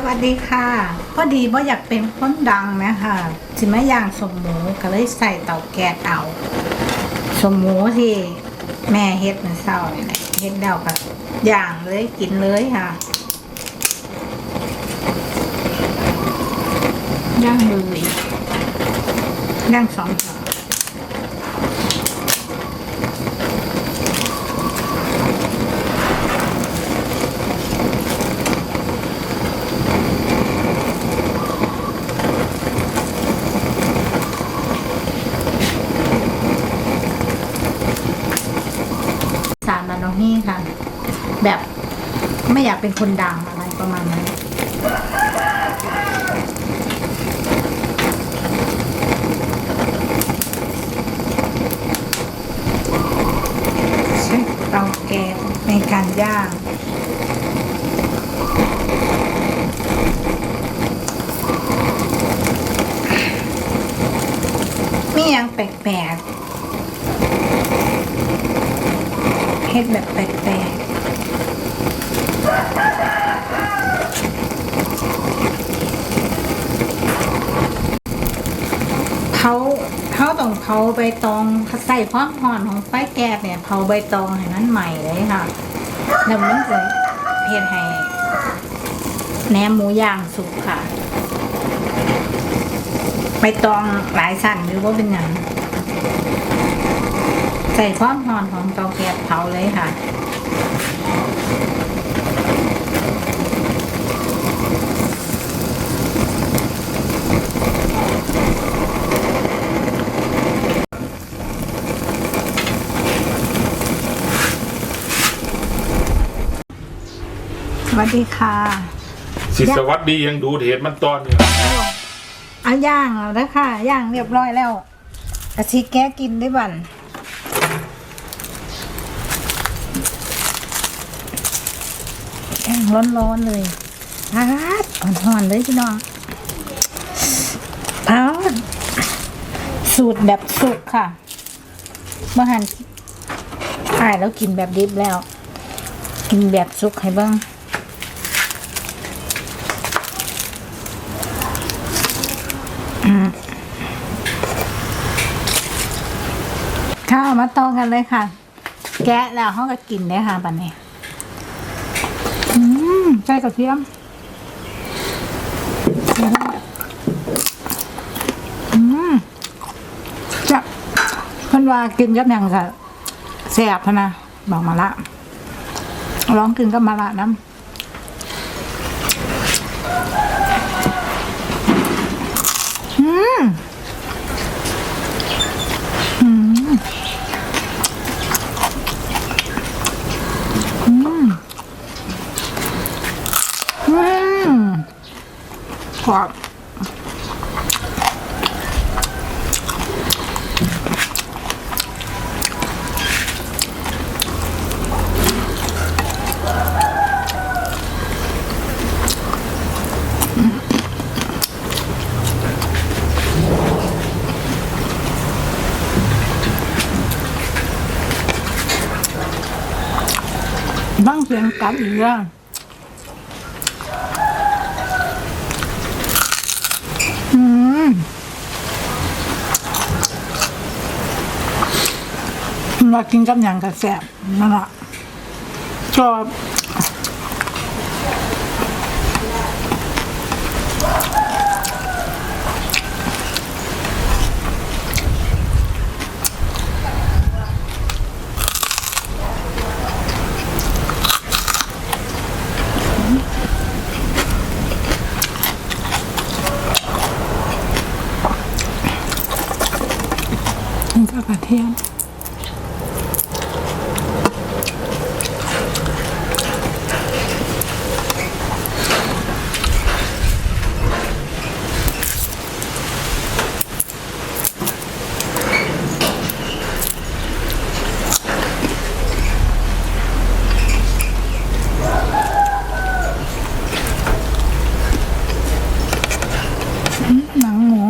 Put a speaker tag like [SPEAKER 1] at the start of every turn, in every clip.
[SPEAKER 1] สวัสดีค่ะ พอดีว่าอยากเป็นคนดังนะคะสิมาย่างสมหมูก็เลยใส่เตาแก๊สเอา สมหมูที่แม่เฮ็ดเมื่อเช้านี่แหละเฮ็ดเดากับย่างเลยกินเลยค่ะ
[SPEAKER 2] ย่างเลย
[SPEAKER 1] ย่างสองต่อสารมันน้องนี่ค่ะ แบบไม่อยากเป็นคนดังอะไรประมาณนั้นใช้เตาแก๊สในการย่างมีอย่างแปลกๆเฮ็ดแบบแปลกๆเขาเขาต้องเผาใบตองใส่ความหอนของไฟแก๊สเนี่ยเผาใบตองให้มันใหม่เลยค่ะแล้วมันจะเฮ็ดให้แหนมหมูย่างสุกค่ะใบตองหลายสั่นหรือว่าเป็นยังใส่ความหอนของเตาแก๊สเผาเลยค่ะ ดีค่ะ
[SPEAKER 3] สิสวัสดียังดูเหตุมันตอนเนี่ย
[SPEAKER 1] เอาย่างแล้วนะค่ะย่างเรียบร้อยแล้วกะทิแก้กินได้บันแกงร้อนๆเลยพัดอ่อนๆเลยพี่น้องพัดสูตรแบบสุกค่ะเมื่อหันถ่ายแล้วกินแบบดิบแล้ว กินแบบสุกให้เบ้าง ข้าวมาต่อกันเลยค่ะ แกะแล้วเขาก็กินได้ค่ะบันนี้ใส่กระเทียมจะเพิ่นว่ากินกับหยังค่ะแซ่บพนะบอกมาละลองกินกับมาละน้ำ กรอบบ้างเสียงกัดอีกแล้ว อืม มากินกับอย่างกับแสบนั่นแหละชอบกินกับกระเทียมหนังหมู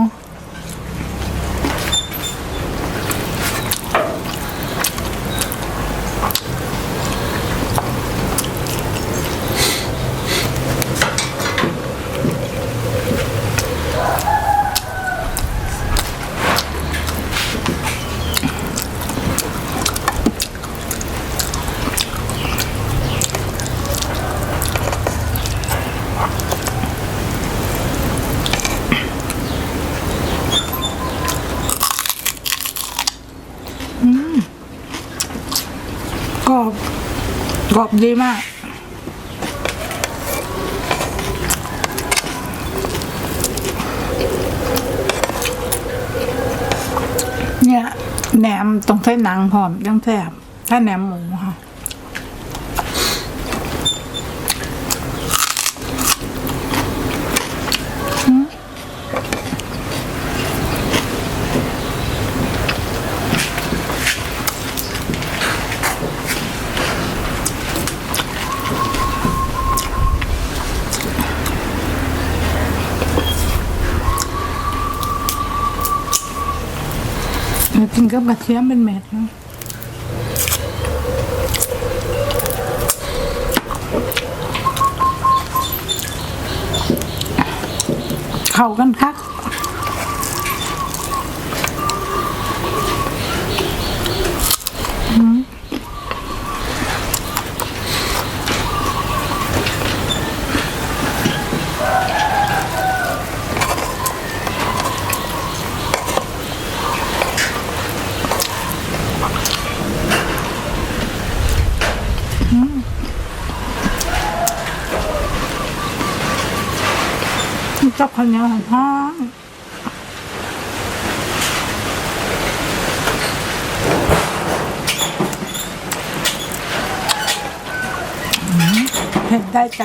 [SPEAKER 1] ก รอบดีมาก เนี่ยแหนมต้องใช้หนังหอมยังแซ่บถ้าแหนมหมู กินกับกระเทียมเป็นเม็ดนะเข้ากันคัก กับข้าวเหนียวหอมเผ็ดได้ใจ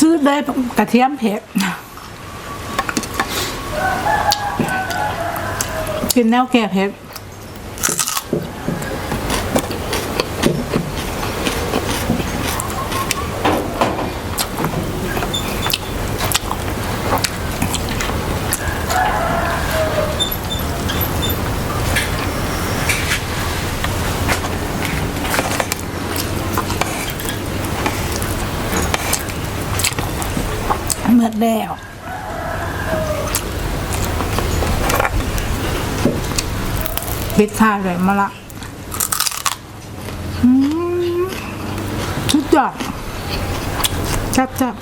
[SPEAKER 1] ซื้อได้กระเทียมเผ็ด กินแนวแก่เผ็ด แล้วปิดท้ายเลยมาละอืมชุดยอดจับจับ